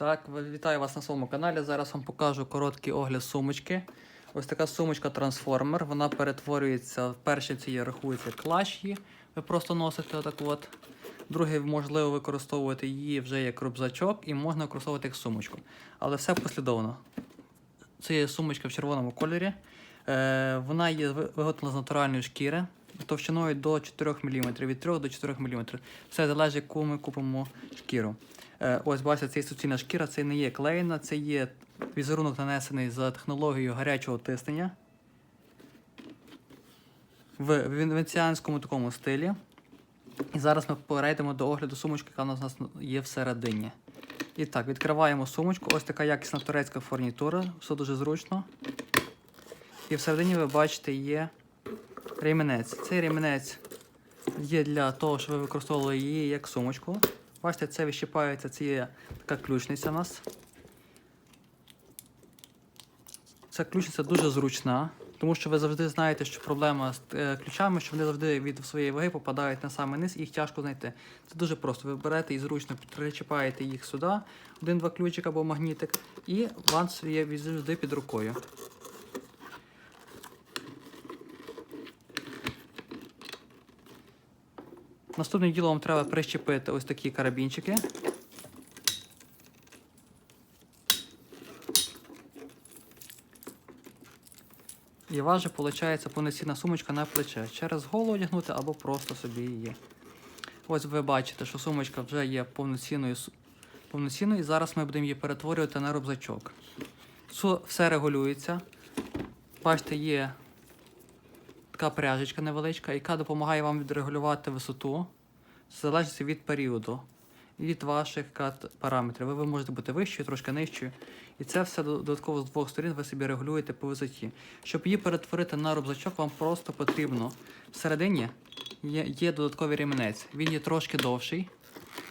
Так, вітаю вас на своєму каналі. Зараз вам покажу короткий огляд сумочки. Ось така сумочка трансформер. Вона перетворюється першій це рахується клаш її. Ви просто носите отак от. Друге, можливо використовувати її вже як рюкзачок і можна використовувати як сумочку. Але все послідовно. Це є сумочка в червоному кольорі. Е, вона є виготовлена з натуральної шкіри товщиною до 4 мм, від 3 до 4 мм. Все залежить, яку ми купимо шкіру. Е, ось бачите, це є суцільна шкіра, це не є клеєна, це є візерунок нанесений за технологією гарячого тиснення в венеціанському такому стилі. І зараз ми перейдемо до огляду сумочки, яка у нас є всередині. І так, відкриваємо сумочку. Ось така якісна турецька фурнітура, все дуже зручно. І всередині ви бачите є ремінець. Цей ремінець є для того, щоб ви використовували її як сумочку. Бачите, це відщипається, це є така ключниця у нас. Ця ключниця дуже зручна, тому що ви завжди знаєте, що проблема з е, ключами, що вони завжди від своєї ваги попадають на самий низ і їх тяжко знайти. Це дуже просто. Ви берете і зручно причіпаєте їх сюди, один-два ключик або магнітик, і вам є завжди під рукою. Наступне діло вам треба прищепити ось такі карабінчики. І у виходить повноцінна сумочка на плече. Через голову одягнути або просто собі її. Ось ви бачите, що сумочка вже є повноцінною, повноцінною і зараз ми будемо її перетворювати на рюкзачок. Все регулюється. Бачите, є така пряжечка невеличка, яка допомагає вам відрегулювати висоту в залежності від періоду і від ваших параметрів. Ви, ви можете бути вищою, трошки нижчою. І це все додатково з двох сторін ви собі регулюєте по висоті. Щоб її перетворити на рюкзачок, вам просто потрібно всередині є, є додатковий ремінець. Він є трошки довший.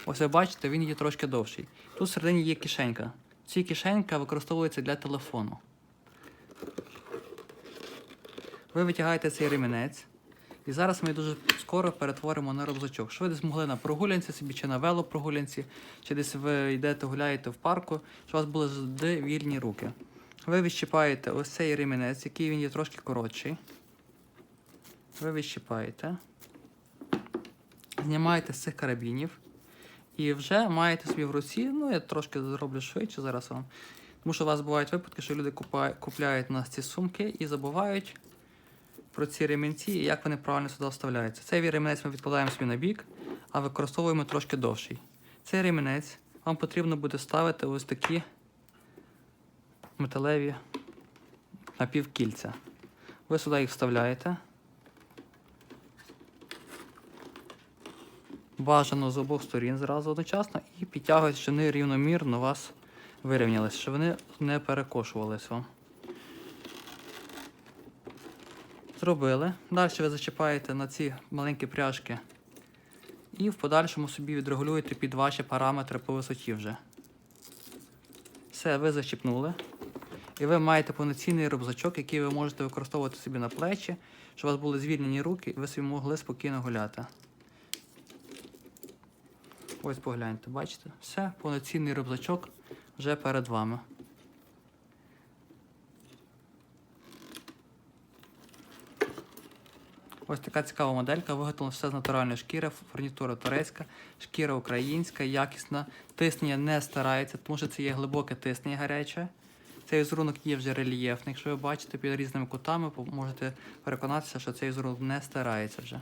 Ось ви бачите, він є трошки довший. Тут всередині є кишенька. Ця кишенька використовується для телефону. Ви витягаєте цей ремінець. І зараз ми дуже скоро перетворимо на рюкзачок. Що ви десь могли на прогулянці собі, чи на велопрогулянці, чи десь ви йдете гуляєте в парку, щоб у вас були завжди вільні руки. Ви відщипаєте ось цей ремінець, який він є трошки коротший. Ви відщипаєте. Знімаєте з цих карабінів. І вже маєте собі в руці, ну я трошки зроблю швидше зараз вам. Тому що у вас бувають випадки, що люди купляють у нас ці сумки і забувають про ці ремінці і як вони правильно сюди вставляються. Цей ремінець ми відкладаємо собі на бік, а використовуємо трошки довший. Цей ремінець вам потрібно буде ставити ось такі металеві напівкільця. Ви сюди їх вставляєте. Бажано з обох сторін зразу одночасно і підтягуєте, щоб вони рівномірно у вас вирівнялися, щоб вони не перекошувались вам. Зробили. Далі ви зачіпаєте на ці маленькі пряжки і в подальшому собі відрегулюєте під ваші параметри по висоті вже. Все, ви зачіпнули. І ви маєте повноцінний рюкзачок, який ви можете використовувати собі на плечі, щоб у вас були звільнені руки і ви собі могли спокійно гуляти. Ось погляньте, бачите? Все, повноцінний рюкзачок вже перед вами. Ось така цікава моделька, виготовлена все з натуральної шкіри, фурнітура турецька, шкіра українська, якісна. Тиснення не старається, тому що це є глибоке тиснення гаряче. Цей візерунок є вже рельєфний. Якщо ви бачите під різними кутами, можете переконатися, що цей візерунок не старається вже.